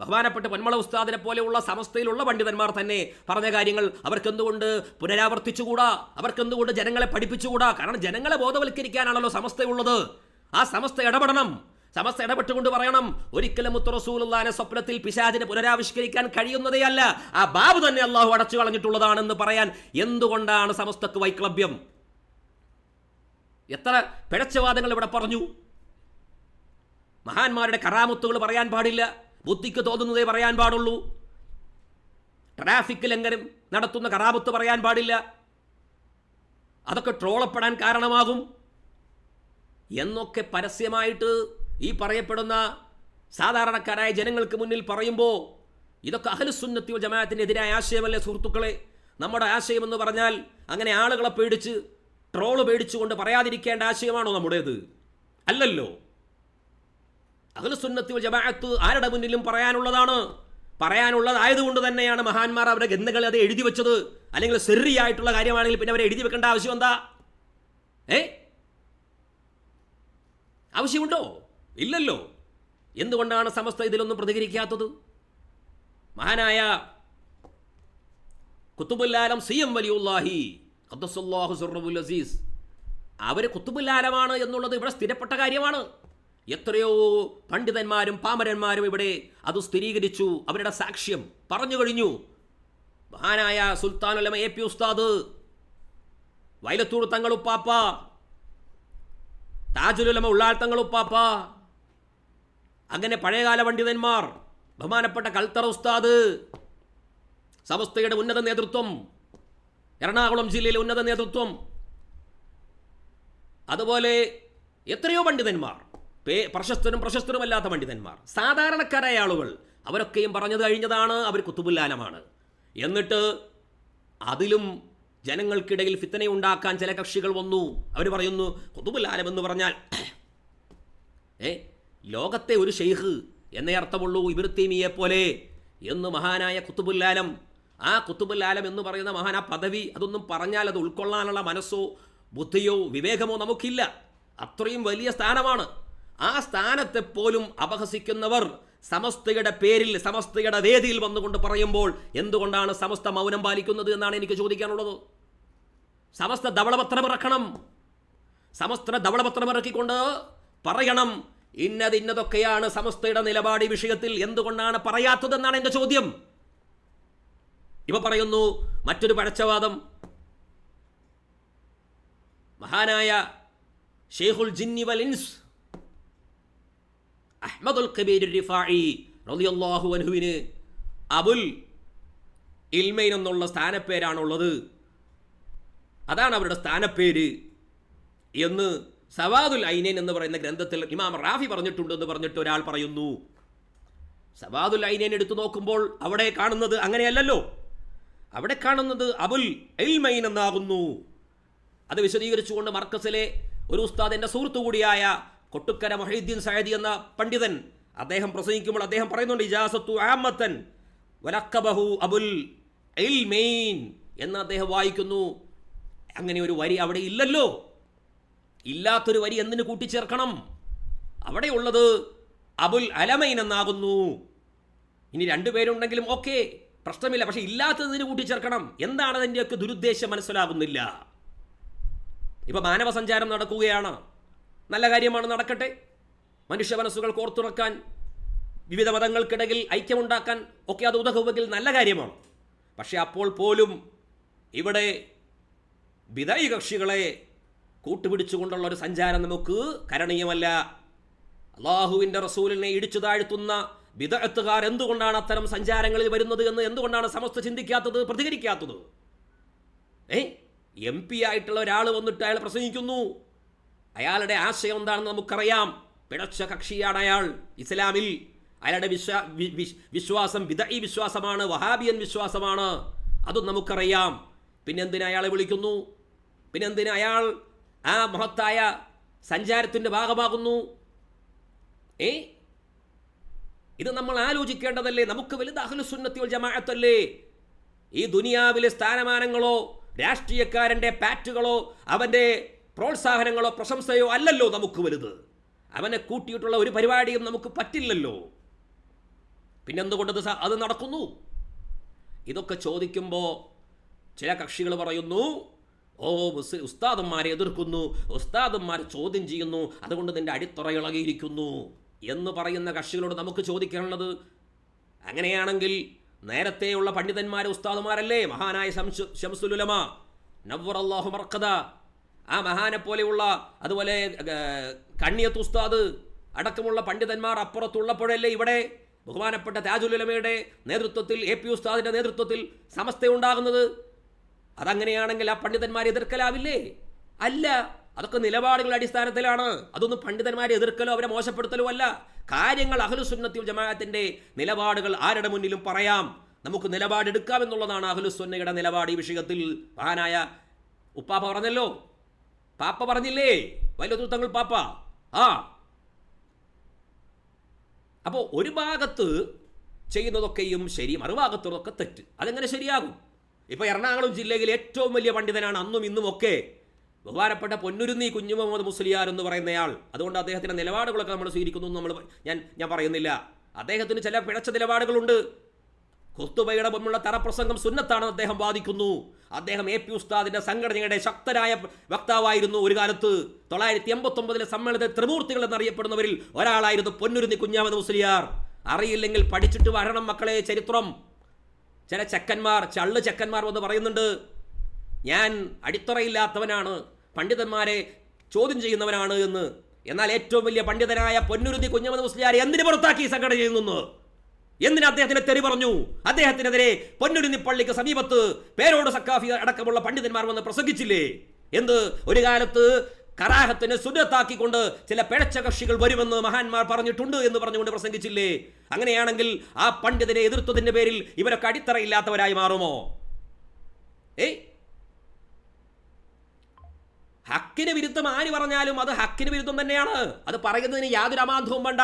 ബഹുമാനപ്പെട്ട പൊന്മള ഉസ്താദിനെ പോലെയുള്ള സമസ്തയിലുള്ള പണ്ഡിതന്മാർ തന്നെ പറഞ്ഞ കാര്യങ്ങൾ അവർക്കെന്തുകൊണ്ട് പുനരാവർത്തിച്ചുകൂടാ? അവർക്കെന്തുകൊണ്ട് ജനങ്ങളെ പഠിപ്പിച്ചുകൂടാ? കാരണം ജനങ്ങളെ ബോധവൽക്കരിക്കാനാണല്ലോ സമസ്തയുള്ളത്. ആ സമസ്ത ഇടപെടണം. സമസ്ത ഇടപെട്ടുകൊണ്ട് പറയണം ഒരിക്കലും മുത്തറസൂലുള്ളാനെ സ്വപ്നത്തിൽ പിശാചിനെ പുനരാവിഷ്കരിക്കാൻ കഴിയുന്നതേ അല്ല. ആ ബാബ് തന്നെ അള്ളാഹു അടച്ചു കളഞ്ഞിട്ടുള്ളതാണെന്ന് പറയാൻ എന്തുകൊണ്ടാണ് സമസ്തക്ക് വൈക്ലഭ്യം? എത്ര പിഴച്ചവാദങ്ങൾ ഇവിടെ പറഞ്ഞു. മഹാന്മാരുടെ കറാമുത്തുകൾ പറയാൻ പാടില്ല. ബുദ്ധിക്ക് തോന്നുന്നതേ പറയാൻ പാടുള്ളൂ. ട്രാഫിക് ലംഘനം നടത്തുന്ന കറാപത്ത് പറയാൻ പാടില്ല. അതൊക്കെ ട്രോളപ്പെടാൻ കാരണമാകും. എന്നൊക്കെ പരസ്യമായിട്ട് ഈ പറയപ്പെടുന്ന സാധാരണക്കാരായ ജനങ്ങൾക്ക് മുന്നിൽ പറയുമ്പോൾ ഇതൊക്കെ അഹലുസുന്നത്തി ജമാഅത്തിനെതിരായ ആശയമല്ലേ സുഹൃത്തുക്കളെ? നമ്മുടെ ആശയമെന്ന് പറഞ്ഞാൽ അങ്ങനെ ആളുകളെ പേടിച്ച് ട്രോൾ പേടിച്ചുകൊണ്ട് പറയാതിരിക്കേണ്ട ആശയമാണോ നമ്മുടേത്? അല്ലല്ലോ. അഖിലുസുന്നത്തി ജമാഅത്ത് ആരുടെ മുന്നിലും പറയാനുള്ളതാണ്? പറയാനുള്ളതായതുകൊണ്ട് തന്നെയാണ് മഹാന്മാർ അവരുടെ ഗ്രന്ഥങ്ങൾ അത് എഴുതി വെച്ചത്. അല്ലെങ്കിൽ സെറിയായിട്ടുള്ള കാര്യമാണെങ്കിൽ പിന്നെ അവരെ എഴുതി വെക്കേണ്ട ആവശ്യം എന്താ? ഏ? ആവശ്യമുണ്ടോ? ഇല്ലല്ലോ. എന്തുകൊണ്ടാണ് സമസ്ത ഇതിലൊന്നും പ്രതികരിക്കാത്തത്? മഹാനായ കുത്തുബുല്ലാലം സി എം വലിയുല്ലാഹി ഖദ്ദസുല്ലാഹു സുറബുൽ അസീസ്. അവർ കുത്തുബുല്ലാലമാണ് എന്നുള്ളത് ഇവിടെ സ്ഥിരപ്പെട്ട കാര്യമാണ്. എത്രയോ പണ്ഡിതന്മാരും പാമരന്മാരും ഇവിടെ അത് സ്ഥിരീകരിച്ചു. അവരുടെ സാക്ഷ്യം പറഞ്ഞു കഴിഞ്ഞു. മഹാനായ സുൽത്താനുലമ എ പി ഉസ്താദ് വയലത്തൂർ തങ്ങളുപ്പാപ്പ താജുലുലമ ഉള്ളാൾ തങ്ങളുപ്പാപ്പ അങ്ങനെ പഴയകാല പണ്ഡിതന്മാർ ബഹുമാനപ്പെട്ട കൽത്തറ ഉസ്താദ് സമസ്തയുടെ ഉന്നത നേതൃത്വം എറണാകുളം ജില്ലയിലെ ഉന്നത നേതൃത്വം അതുപോലെ എത്രയോ പണ്ഡിതന്മാർ. പേ പ്രശസ്തരും പ്രശസ്തരുമല്ലാത്ത പണ്ഡിതന്മാർ. സാധാരണക്കാരായ ആളുകൾ അവരൊക്കെയും പറഞ്ഞത് കഴിഞ്ഞതാണ് അവർ കുത്തുബുല്ലാലമാണ് എന്നിട്ട് അതിലും ജനങ്ങൾക്കിടയിൽ ഫിത്തന ഉണ്ടാക്കാൻ ചില കക്ഷികൾ വന്നു. അവർ പറയുന്നു കുത്തുബുല്ലാലം എന്ന് പറഞ്ഞാൽ ഏ ലോകത്തെ ഒരു ഷെയ്ഖ് എന്നേ അർത്ഥമുള്ളൂ ഇബിർത്തീമിയെ പോലെ എന്ന് മഹാനായ കുത്തുബുല്ലാലം ആ കുത്തുബുല്ലാലം എന്ന് പറയുന്ന മഹാന പദവി അതൊന്നും പറഞ്ഞാൽ അത് ഉൾക്കൊള്ളാനുള്ള മനസ്സോ ബുദ്ധിയോ വിവേകമോ നമുക്കില്ല. അത്രയും വലിയ സ്ഥാനമാണ്. ആ സ്ഥാനത്തെ പോലും അപഹസിക്കുന്നവർ സമസ്തയുടെ പേരിൽ സമസ്തയുടെ വേദിയിൽ വന്നുകൊണ്ട് പറയുമ്പോൾ എന്തുകൊണ്ടാണ് സമസ്ത മൗനം പാലിക്കുന്നത് എന്നാണ് എനിക്ക് ചോദിക്കാനുള്ളത്? സമസ്ത ധവളപത്രം ഇറക്കണം. സമസ്ത ധവളപത്രം ഇറക്കിക്കൊണ്ട് പറയണം. ഇന്നത് ഇന്നതൊക്കെയാണ് സമസ്തയുടെ നിലപാട് വിഷയത്തിൽ. എന്തുകൊണ്ടാണ് പറയാത്തതെന്നാണ് എന്റെ ചോദ്യം. ഇവ പറയുന്നു മറ്റൊരു പഴച്ചവാദം. മഹാനായ ഷെയ്ഖുൽ ജിന്നി വൽ ഇൻസ് അഹ്മദുൽ കബീർ റിഫായി റളിയല്ലാഹു അൻഹുവിന് അബുൽ ഇൽമൈൻ എന്നുള്ള സ്ഥാനപ്പേരാണുള്ളത്. അതാണ് അവരുടെ സ്ഥാനപ്പേര് എന്ന് സവാദുൽ ഐനൈൻ എന്ന് പറയുന്ന ഗ്രന്ഥത്തിൽ ഇമാം റാഫി പറഞ്ഞിട്ടുണ്ട് എന്ന് പറഞ്ഞിട്ട് ഒരാൾ പറയുന്നു. സവാദുൽ ഐനൈൻ എടുത്തു നോക്കുമ്പോൾ അവിടെ കാണുന്നത് അങ്ങനെയല്ലല്ലോ. അവിടെ കാണുന്നത് അബുൽ ഇൽമൈൻ എന്നാകുന്നു. അത് വിശദീകരിച്ചുകൊണ്ട് മർക്കസിലെ ഒരു ഉസ്താദിന്റെ സുഹൃത്തു കൂടിയായ കൊട്ടുക്കര മൊഹീദ്ദീൻ സയദി എന്ന പണ്ഡിതൻ അദ്ദേഹം പ്രസംഗിക്കുമ്പോൾ അദ്ദേഹം പറയുന്നുണ്ട് ഇജാസത്തു ആമത്തൻ വലക്കബഹു അബുൽ എന്ന് അദ്ദേഹം വായിക്കുന്നു. അങ്ങനെ ഒരു വരി അവിടെ ഇല്ലല്ലോ. ഇല്ലാത്തൊരു വരി എന്തിനു കൂട്ടിച്ചേർക്കണം? അവിടെയുള്ളത് അബുൽ അലമൈൻ എന്നാകുന്നു. ഇനി രണ്ടുപേരുണ്ടെങ്കിലും ഓക്കെ പ്രശ്നമില്ല. പക്ഷെ ഇല്ലാത്തതിന് കൂട്ടിച്ചേർക്കണം. എന്താണ് അതിന്റെയൊക്കെ ദുരുദ്ദേശം മനസ്സിലാകുന്നില്ല. ഇപ്പൊ മാനവ സഞ്ചാരം നടക്കുകയാണ്. നല്ല കാര്യമാണ് നടക്കട്ടെ. മനുഷ്യ മനസ്സുകൾ കോർത്തുറക്കാൻ വിവിധ മതങ്ങൾക്കിടയിൽ ഐക്യമുണ്ടാക്കാൻ ഒക്കെ അത് ഉതകുമെങ്കിൽ നല്ല കാര്യമാണ്. പക്ഷേ അപ്പോൾ പോലും ഇവിടെ വിധയി കക്ഷികളെ കൂട്ടുപിടിച്ചുകൊണ്ടുള്ള ഒരു സഞ്ചാരം നമുക്ക് കരണീയമല്ല. അള്ളാഹുവിന്റെ റസൂലിനെ ഇടിച്ചു താഴ്ത്തുന്ന വിദഗ്ധക്കാർ എന്തുകൊണ്ടാണ് അത്തരം സഞ്ചാരങ്ങളിൽ വരുന്നത് എന്ന് എന്തുകൊണ്ടാണ് സമസ്ത ചിന്തിക്കാത്തത് പ്രതികരിക്കാത്തത്? ഏ? എം പി ആയിട്ടുള്ള ഒരാൾ വന്നിട്ട് അയാൾ പ്രസംഗിക്കുന്നു. അയാളുടെ ആശയം എന്താണെന്ന് നമുക്കറിയാം. പിടച്ച കക്ഷിയാണ് അയാൾ. ഇസ്ലാമിൽ അയാളുടെ വിശ്വാ വിശ്വാസം വിദഈ വിശ്വാസമാണ് വഹാബിയൻ വിശ്വാസമാണ്. അതും നമുക്കറിയാം. പിന്നെന്തിനാ അയാളെ വിളിക്കുന്നു? പിന്നെന്തിനാ അയാൾ ആ മഹത്തായ സഞ്ചാരത്തിന്റെ ഭാഗമാകുന്നു? ഏ? ഇത് നമ്മൾ ആലോചിക്കേണ്ടതല്ലേ? നമുക്ക് വലുത് അഹ്ലുസുന്നത്തി ജമാഅത്തല്ലേ? ഈ ദുനിയാവിലെ സ്ഥാനമാനങ്ങളോ രാഷ്ട്രീയക്കാരന്റെ പാറ്റുകളോ അവന്റെ പ്രോത്സാഹനങ്ങളോ പ്രശംസയോ അല്ലല്ലോ നമുക്ക് വലുത്. അവനെ കൂട്ടിയിട്ടുള്ള ഒരു പരിപാടിയും നമുക്ക് പറ്റില്ലല്ലോ. പിന്നെന്തുകൊണ്ട് ഇത് അത് നടക്കുന്നു? ഇതൊക്കെ ചോദിക്കുമ്പോൾ ചില കക്ഷികൾ പറയുന്നു ഓ ഉസ്താദന്മാരെ എതിർക്കുന്നു ഉസ്താദന്മാർ ചോദ്യം ചെയ്യുന്നു അതുകൊണ്ട് നിന്റെ അടിത്തറ ഇളകിയിരിക്കുന്നു എന്ന് പറയുന്ന കക്ഷികളോട് നമുക്ക് ചോദിക്കാനുള്ളത്. അങ്ങനെയാണെങ്കിൽ നേരത്തെയുള്ള പണ്ഡിതന്മാരെ ഉസ്താദുമാരല്ലേ? മഹാനായ ശംസു ഷംസുലുലമ നവ്വർ അള്ളാഹു മർക്കത ആ മഹാനെ പോലെയുള്ള അതുപോലെ കണ്ണിയത്ത് ഉസ്താദ് അടക്കമുള്ള പണ്ഡിതന്മാർ അപ്പുറത്തുള്ളപ്പോഴല്ലേ ഇവിടെ ബഹുമാനപ്പെട്ട താജുലുലമയുടെ നേതൃത്വത്തിൽ എ പി ഉസ്താദിന്റെ നേതൃത്വത്തിൽ സമസ്തയുണ്ടാകുന്നത് അതങ്ങനെയാണെങ്കിൽ ആ പണ്ഡിതന്മാരെ എതിർക്കലാവില്ലേ? അല്ല അതൊക്കെ നിലപാടുകളുടെ അടിസ്ഥാനത്തിലാണ്. അതൊന്നും പണ്ഡിതന്മാരെ എതിർക്കലോ അവരെ മോശപ്പെടുത്തലോ അല്ല. കാര്യങ്ങൾ അഹലുസുന്നത്തിൽ ജമാഅത്തിന്റെ നിലപാടുകൾ ആരുടെ മുന്നിലും പറയാം? നമുക്ക് നിലപാടെടുക്കാം എന്നുള്ളതാണ് അഹലുസ്വന്നയുടെ നിലപാട് ഈ വിഷയത്തിൽ. മഹാനായ ഉപ്പാപ്പ പറഞ്ഞല്ലോ പാപ്പ പറഞ്ഞില്ലേ? വലിയ തങ്ങൾ പാപ്പ. ആ. അപ്പോൾ ഒരു ഭാഗത്ത് ചെയ്യുന്നതൊക്കെയും ശരി മറുഭാഗത്തുള്ളതൊക്കെ തെറ്റ്. അതെങ്ങനെ ശരിയാകും? ഇപ്പോൾ എറണാകുളം ജില്ലയിൽ ഏറ്റവും വലിയ പണ്ഡിതനാണ് അന്നും ഇന്നും ഒക്കെ ബഹുമാനപ്പെട്ട പൊന്നുരുന്നി കുഞ്ഞു മുഹമ്മദ് മുസ്ലിയാർ എന്ന് പറയുന്നയാൾ. അതുകൊണ്ട് അദ്ദേഹത്തിന്റെ നിലപാടുകളൊക്കെ നമ്മൾ സ്വീകരിക്കുന്നു നമ്മൾ ഞാൻ ഞാൻ പറയുന്നില്ല. അദ്ദേഹത്തിന് ചില പിഴച്ച നിലപാടുകളുണ്ട്. കൊസ്തുബയുടെ മുമ്പുള്ള തറപ്രസംഗം സുന്നത്താണെന്ന് അദ്ദേഹം വാദിക്കുന്നു. അദ്ദേഹം എ പി ഉസ്താദിന്റെ സംഘടനയുടെ ശക്തരായ വക്താവായിരുന്നു ഒരു കാലത്ത്. തൊള്ളായിരത്തി എൺപത്തി ഒമ്പതിലെ സമ്മേളനത്തെ ത്രിമൂർത്തികൾ എന്നറിയപ്പെടുന്നവരിൽ ഒരാളായിരുന്നു പൊന്നുരുന്നി കുഞ്ഞാമത് മുസ്ലിയാർ. അറിയില്ലെങ്കിൽ പഠിച്ചിട്ട് വരണം മക്കളെ ചരിത്രം. ചില ചെക്കന്മാർ ചള്ള് ചെക്കന്മാർ എന്ന് പറയുന്നുണ്ട് ഞാൻ അടിത്തറയില്ലാത്തവനാണ് പണ്ഡിതന്മാരെ ചോദ്യം ചെയ്യുന്നവനാണ് എന്ന്. എന്നാൽ ഏറ്റവും വലിയ പണ്ഡിതനായ പൊന്നുരുതി കുഞ്ഞമത് മുസ്ലിയാരെ എന്തിനു പുറത്താക്കി ഈ സംഘടന ചെയ്യുന്നു എന്തിന് അദ്ദേഹത്തിന് തെറി പറഞ്ഞു? അദ്ദേഹത്തിനെതിരെ പൊന്നുരുന്നി പള്ളിക്ക് സമീപത്ത് പേരോട് സക്കാഫി അടക്കമുള്ള പണ്ഡിതന്മാർ വന്ന് പ്രസംഗിച്ചില്ലേ? എന്ത്? ഒരു കാലത്ത് കറാഹത്തിന് സുന്നത്താക്കിക്കൊണ്ട് ചില പിഴച്ച കക്ഷികൾ വരുമെന്ന് മഹാന്മാർ പറഞ്ഞിട്ടുണ്ട് എന്ന് പറഞ്ഞുകൊണ്ട് പ്രസംഗിച്ചില്ലേ? അങ്ങനെയാണെങ്കിൽ ആ പണ്ഡിതനെ എതിർത്തതിന്റെ പേരിൽ ഇവരൊക്കെ അടിത്തറയില്ലാത്തവരായി മാറുമോ? ഏയ്! ഹക്കിന് വിരുദ്ധം ആര് പറഞ്ഞാലും അത് ഹക്കിന് വിരുദ്ധം തന്നെയാണ്. അത് പറയുന്നതിന് യാതൊരു അമാന്തവും വേണ്ട.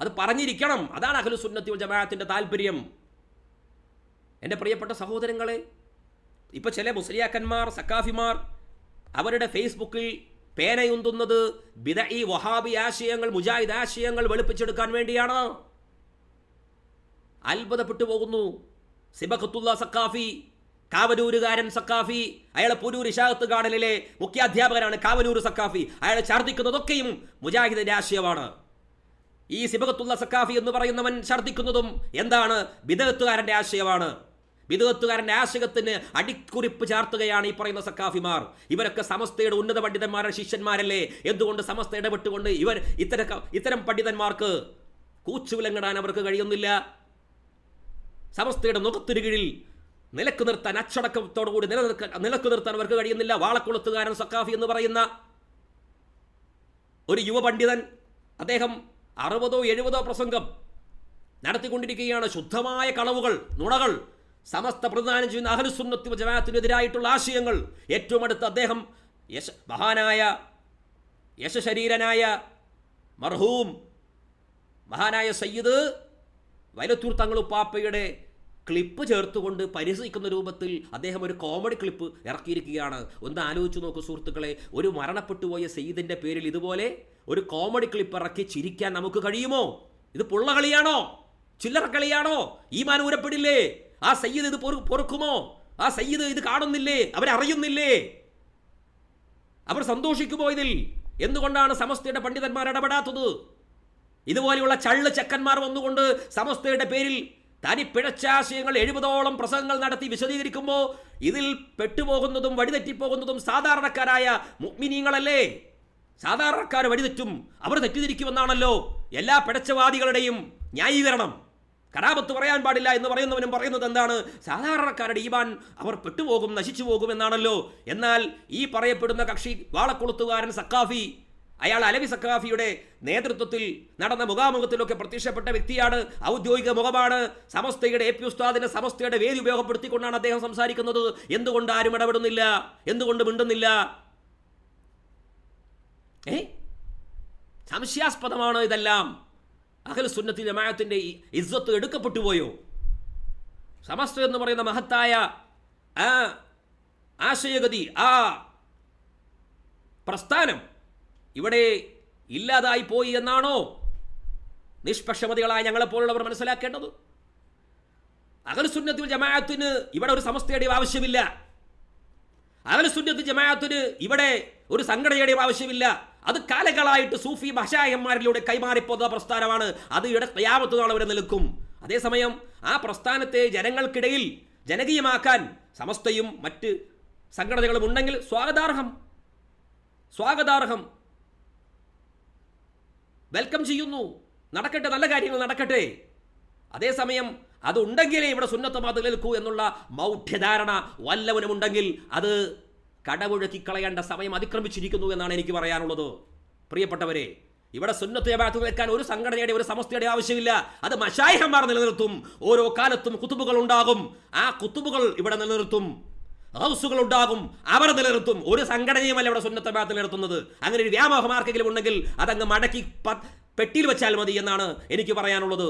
അത് പറഞ്ഞിരിക്കണം. അതാണ് അഖിലു സുന്നത്തി ജമാഅത്തിന്റെ താല്പര്യം. എന്റെ പ്രിയപ്പെട്ട സഹോദരങ്ങളെ ഇപ്പോൾ ചില മുസ്ലിയാക്കന്മാർ സക്കാഫിമാർ അവരുടെ ഫേസ്ബുക്കിൽ പേനയുന്തുന്നത് ബിദ ഈ വഹാബി ആശയങ്ങൾ മുജാഹിദ് ആശയങ്ങൾ വെളുപ്പിച്ചെടുക്കാൻ വേണ്ടിയാണ്. അത്ഭുതപ്പെട്ടു പോകുന്നു. സിബഖത്തുള്ള സക്കാഫി കാവനൂരുകാരൻ സക്കാഫി അയാളെ പുരൂർ ഇഷാഹത്ത് ഗാർഡനിലെ മുഖ്യാധ്യാപകനാണ് കാവലൂർ സക്കാഫി അയാളെ ഛർദ്ദിക്കുന്നതൊക്കെയും മുജാഹിദിന്റെ ആശയമാണ്. ഈ സിബകത്തുള്ള സക്കാഫി എന്ന് പറയുന്നവൻ ഛർദ്ദിക്കുന്നതും എന്താണ്? ബിദഗത്തുകാരന്റെ ആശയമാണ്. ബിദഗത്തുകാരന്റെ ആശയത്തിന് അടിക്കുറിപ്പ് ചാർത്തുകയാണ് ഈ പറയുന്ന സക്കാഫിമാർ ഇവരൊക്കെ സമസ്തയുടെ ഉന്നത പണ്ഡിതന്മാരുടെ ശിഷ്യന്മാരല്ലേ? എന്തുകൊണ്ട് സമസ്ത ഇടപെട്ടുകൊണ്ട് ഇവർ ഇത്തരം ഇത്തരം പണ്ഡിതന്മാർക്ക് കൂച്ചുവിലങ്ങിടാൻ അവർക്ക് കഴിയുന്നില്ല? സമസ്തയുടെ മുഖത്തിന് കീഴിൽ നിലയ്ക്ക് നിർത്താൻ അച്ചടക്കത്തോടുകൂടി നിലനിൽക്കാൻ നിലയ്ക്ക് നിർത്താൻ അവർക്ക് കഴിയുന്നില്ല. വാളക്കുളത്തുകാരൻ സക്കാഫി എന്ന് പറയുന്ന ഒരു യുവ പണ്ഡിതൻ അദ്ദേഹം അറുപതോ എഴുപതോ പ്രസംഗം നടത്തിക്കൊണ്ടിരിക്കുകയാണ്. ശുദ്ധമായ കളവുകൾ നുണകൾ സമസ്ത പ്രതിദാനം ചെയ്യുന്ന അഹലുസുന്നത്തി ജമാഅത്തിനെതിരായിട്ടുള്ള ആശയങ്ങൾ. ഏറ്റവും അടുത്ത് അദ്ദേഹം യശ മഹാനായ യശശരീരനായ മർഹൂം മഹാനായ സയ്യിദ് വലത്തൂർ തങ്ങളുപ്പാപ്പയുടെ ക്ലിപ്പ് ചേർത്തുകൊണ്ട് പരിഹസിക്കുന്ന രൂപത്തിൽ അദ്ദേഹം ഒരു കോമഡി ക്ലിപ്പ് ഇറക്കിയിരിക്കുകയാണ്. ഒന്ന് ആലോചിച്ച് നോക്കൂ സുഹൃത്തുക്കളെ ഒരു മരണപ്പെട്ടുപോയ സയ്യിദിന്റെ പേരിൽ ഇതുപോലെ ഒരു കോമഡി ക്ലിപ്പ് ഇറക്കി ചിരിക്കാൻ നമുക്ക് കഴിയുമോ? ഇത് പുള്ള കളിയാണോ ചില്ലറ കളിയാണോ ഈ മാൻ ഊരപ്പെടില്ലേ? ആ സയ്യിദ് ഇത് പൊറുക്കുമോ? ആ സയ്യിദ് ഇത് കാണുന്നില്ലേ? അവരറിയുന്നില്ലേ? അവർ സന്തോഷിക്കുമോ ഇതിൽ? എന്തുകൊണ്ടാണ് സമസ്തയുടെ പണ്ഡിതന്മാർ ഇടപെടാത്തത്? ഇതുപോലെയുള്ള ചള്ള് ചെക്കന്മാർ വന്നുകൊണ്ട് സമസ്തയുടെ പേരിൽ തനി പിഴച്ച ആശയങ്ങൾ എഴുപതോളം പ്രസംഗങ്ങൾ നടത്തി വിശദീകരിക്കുമ്പോൾ ഇതിൽ പെട്ടുപോകുന്നതും വഴിതെറ്റിപ്പോകുന്നതും സാധാരണക്കാരായ മുഗ്മിനീങ്ങളല്ലേ? സാധാരണക്കാർ വഴിതെറ്റും അവർ തെറ്റിദ്ധരിക്കുമെന്നാണല്ലോ എല്ലാ പിടച്ചവാദികളുടെയും ന്യായീകരണം. കടാപത്ത് പറയാൻ പാടില്ല എന്ന് പറയുന്നവനും പറയുന്നത് എന്താണ്? സാധാരണക്കാരുടെ ഈമാൻ അവർ പെട്ടുപോകും നശിച്ചു പോകും എന്നാണല്ലോ. എന്നാൽ ഈ പറയപ്പെടുന്ന കക്ഷി വാളക്കൊളുത്തുകാരൻ സക്കാഫി അയാൾ അലവി സക്കാഫിയുടെ നേതൃത്വത്തിൽ നടന്ന മുഖാമുഖത്തിലൊക്കെ പ്രത്യക്ഷപ്പെട്ട വ്യക്തിയാണ്. ഔദ്യോഗിക മുഖമാണ്. സമസ്തയുടെ എ പി ഉസ്താദിന്റെ സമസ്തയുടെ വേദി ഉപയോഗപ്പെടുത്തിക്കൊണ്ടാണ് അദ്ദേഹം സംസാരിക്കുന്നത്. എന്തുകൊണ്ട് ആരും ഇടപെടുന്നില്ല? എന്തുകൊണ്ട് മിണ്ടുന്നില്ല? ഏ? സംശയാസ്പദമാണ് ഇതെല്ലാം? അഖിൽ സുന്നത്തി ജമാഅത്തിന്റെ ഈ ഇസ്സത്ത് എടുക്കപ്പെട്ടു പോയോ? സമസ്ത എന്ന് പറയുന്ന മഹത്തായ ആ ആശയഗതി ആ പ്രസ്ഥാനം ഇവിടെ ഇല്ലാതായി പോയി എന്നാണോ നിഷ്പക്ഷമതികളായ ഞങ്ങളെപ്പോലുള്ളവർ മനസ്സിലാക്കേണ്ടത്? അകൽസുന്നത്തിൽ ജമാഅത്തിന് ഇവിടെ ഒരു സമസ്തയുടെ ആവശ്യമില്ല. അകൽസുന്നത്തിൽ ജമാഅത്തിന് ഇവിടെ ഒരു സംഘടനയുടെയും ആവശ്യമില്ല. അത് കാലങ്ങളായിട്ട് സൂഫി ഭാഷായന്മാരിലൂടെ കൈമാറിപ്പോകുന്ന പ്രസ്ഥാനമാണ്. അത് ഇവിടെ ക്യാമത്ത് നാളെ വരെ നിൽക്കും. അതേസമയം ആ പ്രസ്ഥാനത്തെ ജനങ്ങൾക്കിടയിൽ ജനകീയമാക്കാൻ സമസ്തയും മറ്റ് സംഘടനകളും ഉണ്ടെങ്കിൽ സ്വാഗതാർഹം. സ്വാഗതാർഹം. വെൽക്കം ചെയ്യുന്നു. നടക്കട്ടെ നല്ല കാര്യങ്ങൾ നടക്കട്ടെ. അതേസമയം അതുണ്ടെങ്കിലേ ഇവിടെ സുന്നത്തമാത് നിൽക്കൂ എന്നുള്ള മൗഢ്യധാരണ വല്ലവനുമുണ്ടെങ്കിൽ അത് കടമുഴക്കി കളയേണ്ട സമയം അതിക്രമിച്ചിരിക്കുന്നു എന്നാണ് എനിക്ക് പറയാനുള്ളത്. പ്രിയപ്പെട്ടവരെ ഇവിടെ സുന്നത്ത് ജമാഅത്ത് കേൾക്കാൻ ഒരു സംഘടനയുടെ ഒരു സമസ്തയുടെ ആവശ്യമില്ല. അത് മഷായിഹന്മാർ നിലനിർത്തും. ഓരോ കാലത്തും കുത്തുബുകൾ ഉണ്ടാകും. ആ കുത്തുബുകൾ ഇവിടെ നിലനിർത്തും. ഹൗസുകൾ ഉണ്ടാകും. അവർ നിലനിർത്തും. ഒരു സംഘടനയുമല്ല ഇവിടെ സുന്നത്ത് ജമാഅത്ത് നിലനിർത്തുന്നത്. അങ്ങനെ ഒരു വ്യാമോഹം ആർക്കെങ്കിലും ഉണ്ടെങ്കിൽ അതങ്ങ് മടക്കി പെട്ടിയിൽ വെച്ചാൽ മതി എന്നാണ് എനിക്ക് പറയാനുള്ളത്.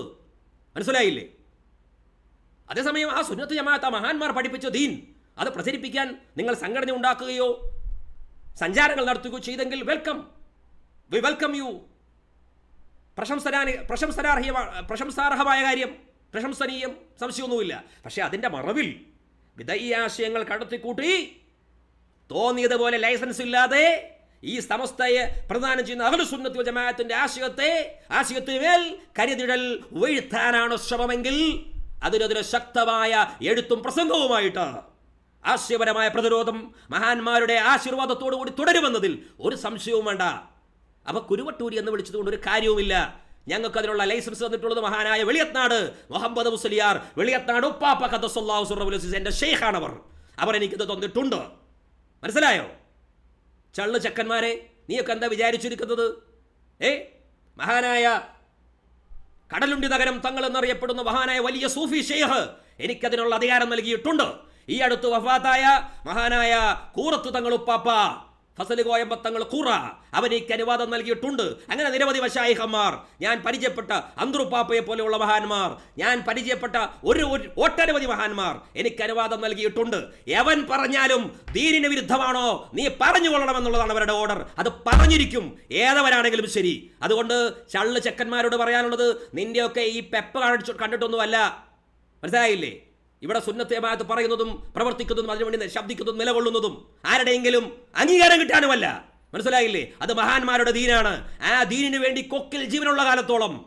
മനസ്സിലായില്ലേ? അതേസമയം ആ സുന്നത്ത് ജമാഅത്ത് മഹാന്മാർ പഠിപ്പിച്ച ദീൻ അത് പ്രചരിപ്പിക്കാൻ നിങ്ങൾ സംഘടന ഉണ്ടാക്കുകയോ സഞ്ചാരങ്ങൾ നടത്തുകയോ ചെയ്തെങ്കിൽ വെൽക്കം വി വെൽക്കം യു പ്രശംസനാ പ്രശംസനാർഹ്യ പ്രശംസാർഹമായ കാര്യം. പ്രശംസനീയം. സംശയമൊന്നുമില്ല. പക്ഷേ അതിന്റെ മറവിൽ വിധേയ ആശയങ്ങൾ കടത്തിക്കൂട്ടി തോന്നിയതുപോലെ ലൈസൻസ് ഇല്ലാതെ ഈ സമസ്തയെ പ്രദാനം ചെയ്യുന്ന അഹലുസുന്നത്തി ജമാഅത്തിന്റെ ആശയത്തെ ആശയത്തിന് മേൽ കരുതിടൽ വീഴ്ത്താനാണ് ശ്രമമെങ്കിൽ അതിനെതിരെ ശക്തമായ എഴുത്തും പ്രസംഗവുമായിട്ട് ആശയപരമായ പ്രതിരോധം മഹാന്മാരുടെ ആശീർവാദത്തോടു കൂടി തുടരുമെന്നതിൽ ഒരു സംശയവും വേണ്ട. അവ കുരുവട്ടൂരി എന്ന് വിളിച്ചതുകൊണ്ട് ഒരു കാര്യവുമില്ല. ഞങ്ങൾക്ക് അതിനുള്ള ലൈസൻസ് തന്നിട്ടുള്ളത് മഹാനായ വെളിയത്നാട് മുഹമ്മദ് മുസ്ലിയാർ വെളിയത്നാട് ഉപ്പാപ്പ ഖദസുല്ലാഹു എന്റെ ഷെയ്ഖാണവർ അവർ. എനിക്കിത് തന്നിട്ടുണ്ട്. മനസ്സിലായോ? ചള്ളു ചക്കന്മാരെ നീയൊക്കെ എന്താ വിചാരിച്ചിരിക്കുന്നത്? ഏ? മഹാനായ കടലുണ്ടി നഗരം തങ്ങൾ എന്നറിയപ്പെടുന്ന മഹാനായ വലിയ സൂഫി ഷെയ്ഖ് എനിക്കതിനുള്ള അധികാരം നൽകിയിട്ടുണ്ട്. ഈ അടുത്ത് വഫാത്തായ മഹാനായ കൂറത്ത് തങ്ങളുപ്പാപ്പ ഫസൽ കോയമ്പത്തങ്ങൾ ഖുറ അവനേക്ക് അനുവാദം നൽകിയിട്ടുണ്ട്. അങ്ങനെ നിരവധി വശായിഹന്മാർ ഞാൻ പരിചയപ്പെട്ട അന്തറുപ്പാപ്പയെ പോലെയുള്ള മഹാന്മാർ ഞാൻ പരിചയപ്പെട്ട ഒരു- ഒട്ടനവധി മഹാന്മാർ എനിക്ക് അനുവാദം നൽകിയിട്ടുണ്ട്. എവൻ പറഞ്ഞാലും ദീനിന് വിരുദ്ധമാണോ? നീ പറഞ്ഞു കൊള്ളണമെന്നുള്ളതാണ് അവരുടെ ഓർഡർ. അത് പറഞ്ഞിരിക്കും. ഏതവരാണെങ്കിലും ശരി. അതുകൊണ്ട് ചള്ള് ചെക്കന്മാരോട് പറയാനുള്ളത് നിന്റെയൊക്കെ ഈ പെപ്പ് കാണിച്ചു കണ്ടിട്ടൊന്നുമല്ല. മനസ്സിലായില്ലേ? ഇവിടെ സുന്നത്തേമാത്ത് പറയുന്നതും പ്രവർത്തിക്കുന്നതും അതിനുവേണ്ടി ശബ്ദിക്കുന്നതും നിലകൊള്ളുന്നതും ആരുടെയെങ്കിലും അംഗീകാരം കിട്ടാനുമല്ല. മനസ്സിലായില്ലേ? അത് മഹാന്മാരുടെ ദീനാണ്. ആ ദീനിനു വേണ്ടി കൊക്കിൽ ജീവനുള്ള കാലത്തോളം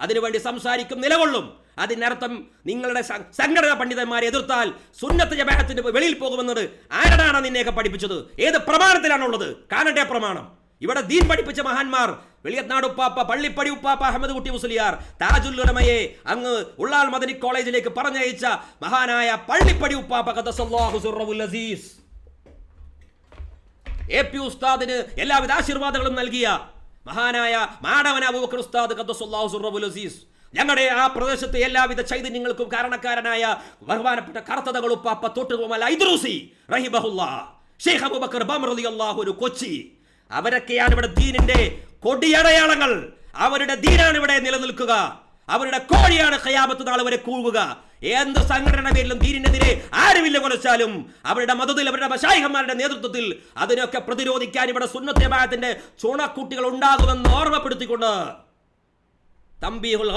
അതിനുവേണ്ടി സംസാരിക്കും നിലകൊള്ളും. അതിനർത്ഥം നിങ്ങളുടെ സംഘടനാ പണ്ഡിതന്മാരെ എതിർത്താൽ സുന്നത്ത് ജമാഅത്തിന്റെ വെളിയിൽ പോകുമെന്നത് ആരടാണ് നിന്നെയൊക്കെ പഠിപ്പിച്ചത്? ഏത് പ്രമാണത്തിലാണുള്ളത്? കാണട്ടെ പ്രമാണം. ഇവിടെ ദീൻ പഠിപ്പിച്ച മഹാന്മാർ. വെളിയത്നാട് ഉപ്പാപ്പ പള്ളിപ്പടി ഉപ്പാപ്പ അഹമ്മദ് കുട്ടി മുസ്ലിയാർ. താജുൽ ഉടമയെ അങ്ങ് ഉള്ളാൽ മദനി കോളേജിലേക്ക് പറഞ്ഞയച്ച മഹാനായ പള്ളിപ്പടി ഉപ്പാപ്പ അസീസ്. എ പി ഉസ്താദിന് എല്ലാവിധ ആശീർവാദങ്ങളും നൽകിയ മഹാനായ മാടവന അബൂബക്കർ ഉസ്താദ് അസീസ്. ഞങ്ങളുടെ ആ പ്രദേശത്തെ എല്ലാവിധ ചൈതന്യങ്ങൾക്കും കാരണക്കാരനായ ബഹുമാനപ്പെട്ട കർത്തതകൾ ഉപ്പാപ്പ തൊട്ടുപോമൽ ഐദ്രൂസി റഹിബഹുല്ല ഷെയ്ഖ് അബൂബക്കർ ബമർ റളിയല്ലാഹു ഒരു കൊച്ചി. അവരൊക്കെയാണ് ഇവിടെ ദീനിന്റെ കൊടിയടയാളങ്ങൾ. അവരുടെ ദീനാണ് ഇവിടെ നിലനിൽക്കുക. അവരുടെ കോഴിയാണ് ഖയാമത്ത് നാളെ വരെ കൂവുക. എന്ത് സംഘടന പേരിലും ദീനിനെതിരെ ആരുമില്ല കുറച്ചാലും അവരുടെ മതത്തിൽ അവരുടെ ബഷായിഹന്മാരുടെ നേതൃത്വത്തിൽ അതിനൊക്കെ പ്രതിരോധിക്കാൻ ഇവിടെ സുന്നത്യമായത്തിന്റെ ചുണക്കുട്ടികൾ ഉണ്ടാകുമെന്ന് ഓർമ്മപ്പെടുത്തിക്കൊണ്ട് തമ്പീഹുൽ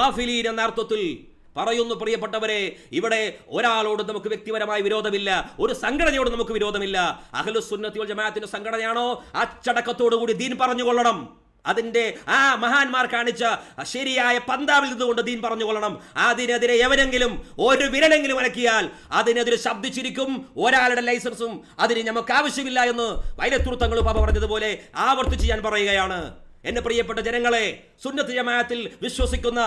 എന്ന അർത്ഥത്തിൽ പറയുന്നു പ്രിയപ്പെട്ടവരെ ഇവിടെ ഒരാളോട് നമുക്ക് വ്യക്തിപരമായി വിരോധമില്ല ഒരു സംഘടനയോട് നമുക്ക് വിരോധമില്ല. അഹ്ലു സുന്നത്തി വൽ ജമാഅത്തിന്റെ സംഘടനയാണോ? അച്ചടക്കത്തോടു കൂടി ദീൻ പറഞ്ഞുകൊള്ളണം. അതിന്റെ ആ മഹാന്മാർ കാണിച്ച ശരിയായ പന്താവിൽ നിന്നുകൊണ്ട് ദീൻ പറഞ്ഞുകൊള്ളണം. അതിനെതിരെ എവരെങ്കിലും ഒരു വിരലെങ്കിലും അലക്കിയാൽ അതിനെതിരെ ശബ്ദിച്ചിരിക്കും ഒരാളുടെ ലൈസൻസും അതിന് നമുക്ക് ആവശ്യമില്ല എന്ന് വൈലത്തുർത്തങ്ങൾ പാപ പറഞ്ഞതുപോലെ ആവർത്തിച്ച് ഞാൻ പറയുകയാണ്. എന്റെ പ്രിയപ്പെട്ട ജനങ്ങളെ സുന്നത്ത് ജമാഅത്തിൽ വിശ്വസിക്കുന്ന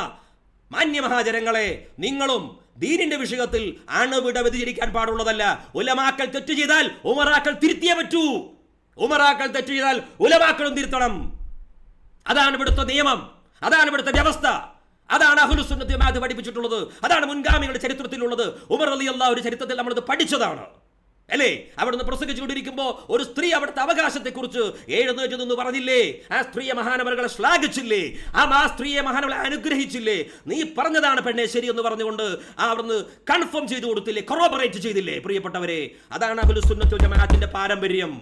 മാന്യമഹാജനങ്ങളെ നിങ്ങളും ദീനിന്റെ വിഷയത്തിൽ അണുവിട വ്യതിചരിക്കാൻ പാടുള്ളതല്ല. ഉലമാക്കൾ തെറ്റ് ചെയ്താൽ ഉമറാക്കൾ തിരുത്തിയേ പറ്റൂ. ഉമറാക്കൾ തെറ്റ് ചെയ്താൽ ഉലമാക്കളും തിരുത്തണം. അതാണ് ഇവിടുത്തെ നിയമം. അതാണ് ഇവിടുത്തെ വ്യവസ്ഥ. അതാണ് അഹുലുസുന്നത്ത് പഠിപ്പിച്ചിട്ടുള്ളത്. അതാണ് മുൻഗാമികളുടെ ചരിത്രത്തിലുള്ളത്. ഉമർ അലി ഒരു ചരിത്രത്തിൽ നമ്മളിത് പഠിച്ചതാണ്. അല്ലേ? അവിടുന്ന് പ്രസംഗിച്ചുകൊണ്ടിരിക്കുമ്പോൾ ഒരു സ്ത്രീ അവിടുത്തെ അവകാശത്തെക്കുറിച്ച് എഴുന്നേറ്റ് നിന്ന് പറഞ്ഞില്ലേ? ആ സ്ത്രീയെ മഹാനവറുകളെ ശ്ലാഘിച്ചില്ലേ? ആ ആ സ്ത്രീയെ മഹാനവളെ അനുഗ്രഹിച്ചില്ലേ? നീ പറഞ്ഞതാണ് പെണ്ണെ ശരിയെന്ന് പറഞ്ഞുകൊണ്ട് അവിടുന്ന് കൺഫേം ചെയ്തു കൊടുത്തില്ലേ? കൊറോബറേറ്റ് ചെയ്തില്ലേ? പ്രിയപ്പെട്ടവരെ അതാണ് അഹുലുസുന്നത്ത് ജമാഅത്തിന്റെ പാരമ്പര്യം.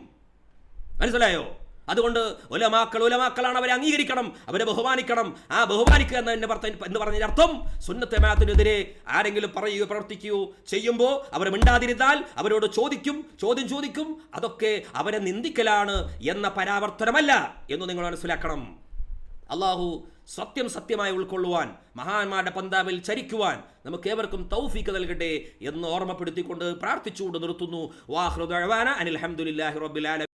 മനസ്സിലായോ? അതുകൊണ്ട് ഉലമാക്കൾ ഉലമാക്കളാണ് അവരെ അംഗീകരിക്കണം അവരെ ബഹുമാനിക്കണം. ആ ബഹുമാനിക്കുക എന്ന എന്നെ പറഞ്ഞ എന്ന് പറഞ്ഞതിന് അർത്ഥം സുന്നത്തെ മാത്തിനെതിരെ ആരെങ്കിലും പറയുകയോ പ്രവർത്തിക്കുകയോ ചെയ്യുമ്പോൾ അവർ മിണ്ടാതിരുന്നാൽ അവരോട് ചോദിക്കും ചോദ്യം ചോദിക്കും. അതൊക്കെ അവരെ നിന്ദിക്കലാണ് എന്ന പരാവർത്തനമല്ല എന്ന് നിങ്ങൾ മനസ്സിലാക്കണം. അള്ളാഹു സത്യം സത്യമായി ഉൾക്കൊള്ളുവാൻ മഹാന്മാരുടെ പന്താവിൽ ചരിക്കുവാൻ നമുക്ക് ഏവർക്കും തൗഫീക്ക് നൽകട്ടെ എന്ന് ഓർമ്മപ്പെടുത്തിക്കൊണ്ട് പ്രാർത്ഥിച്ചുകൊണ്ട് നിർത്തുന്നു. വാഹൃദ് അനിൽ അഹമ്മദില്ലാഹി റബ്ബിൽ ആലമീൻ.